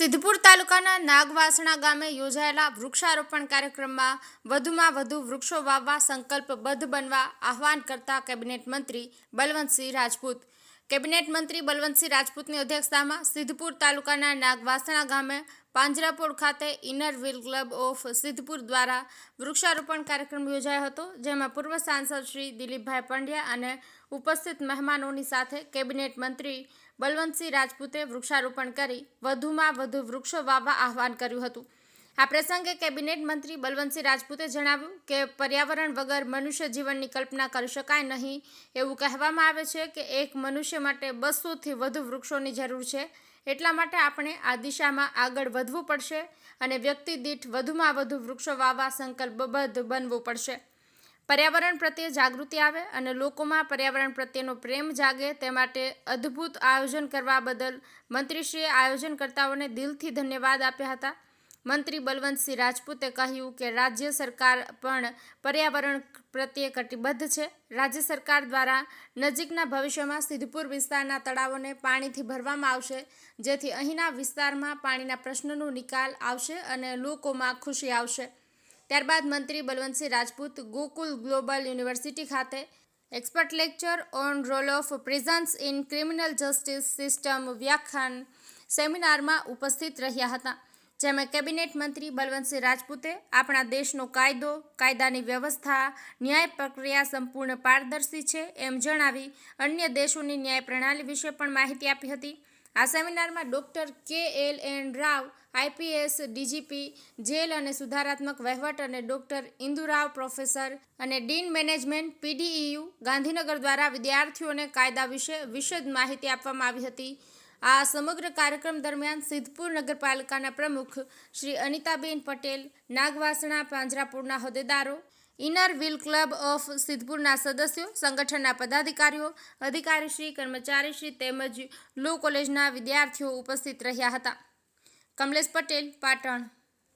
સિદ્ધપુર તાલુકાના નાગવાસણા ગામે યોજાયેલા વૃક્ષારોપણ કાર્યક્રમમાં વધુમાં વધુ વૃક્ષો વાવવા સંકલ્પબદ્ધ બનવા આહવાન કરતા કેબિનેટ મંત્રી બલવંતસિંહ રાજપૂત કેબિનેટ મંત્રી બલવંતસિંહ રાજપૂતની અધ્યક્ષતામાં સિદ્ધપુર તાલુકાના નાગવાસણા ગામે પાંજરાપોળ ખાતે inner wheel club of Siddhpur દ્વારા વૃક્ષારોપણ કાર્યક્રમ યોજાયો હતો, જેમાં પૂર્વ સાંસદ શ્રી દિલીપભાઈ પંડ્યા અને ઉપસ્થિત મહેમાનોની સાથે કેબિનેટ મંત્રી બલવંતસિંહ રાજપૂતે વૃક્ષારોપણ કરી વધુમાં વધુ વૃક્ષો વાવવા આહવાન કર્યું હતું. આ પ્રસંગે કેબિનેટ મંત્રી બલવંતસિંહ રાજપૂતે જણાવ્યું કે પર્યાવરણ વગર મનુષ્ય જીવનની કલ્પના કરી શકાય નહીં. એવું કહેવામાં આવે છે કે એક મનુષ્ય માટે બસોથી વધુ વૃક્ષોની જરૂર છે. એટલા માટે આપણે આ દિશામાં આગળ વધવું પડશે અને વ્યક્તિ દીઠ વધુમાં વધુ વૃક્ષો વાવવા સંકલ્પબદ્ધ બનવું પડશે. પર્યાવરણ પ્રત્યે જાગૃતિ આવે અને લોકોમાં પર્યાવરણ પ્રત્યેનો પ્રેમ જાગે તે માટે અદ્ભુત આયોજન કરવા બદલ મંત્રીશ્રીએ આયોજનકર્તાઓને દિલથી ધન્યવાદ આપ્યા હતા. મંત્રી બલવંતસિંહ રાજપૂતે કહ્યું કે રાજ્ય સરકાર પણ પર્યાવરણ પ્રત્યે કટિબદ્ધ છે. રાજ્ય સરકાર દ્વારા નજીકના ભવિષ્યમાં સિદ્ધપુર વિસ્તારના તળાવોને પાણીથી ભરવામાં આવશે, જેથી અહીંના વિસ્તારમાં પાણીના પ્રશ્નનો નિકાલ આવશે અને લોકોમાં ખુશી આવશે. ત્યારબાદ મંત્રી બલવંતસિંહ રાજપૂત ગોકુલ ગ્લોબલ યુનિવર્સિટી ખાતે expert lecture on role of prisons in criminal justice system વ્યાખ્યાન સેમિનારમાં ઉપસ્થિત રહ્યા હતા. જેમાં કેબિનેટ મંત્રી બલવંતસિંહ રાજપૂતે આપણા દેશનો કાયદો, કાયદાની વ્યવસ્થા, ન્યાય પ્રક્રિયા સંપૂર્ણ પારદર્શી છે એમ જણાવી અન્ય દેશોની ન્યાય પ્રણાલી વિશે પણ માહિતી આપી હતી. આ સેમિનારમાં doctor K L N Rao, IPS, DGP, jail અને સુધારાત્મક વહીવટ અને ડૉક્ટર ઇન્દુરાવ પ્રોફેસર અને ડીન મેનેજમેન્ટ પીડીઈયુ ગાંધીનગર દ્વારા વિદ્યાર્થીઓને કાયદા વિશે વિશદ માહિતી આપવામાં આવી હતી. આ સમગ્ર કાર્યક્રમ દરમિયાન સિદ્ધપુર નગરપાલિકાના પ્રમુખ શ્રી અનિતાબેન પટેલ, નાગવાસણા પાંજરાપુરના હોદ્દેદારો, ઇનર વ્હીલ ક્લબ ઓફ સિદ્ધપુરના સદસ્યો, સંગઠનના પદાધિકારીઓ, અધિકારીશ્રી, કર્મચારીશ્રી તેમજ લો કોલેજના વિદ્યાર્થીઓ ઉપસ્થિત રહ્યા હતા. કમલેશ પટેલ, પાટણ.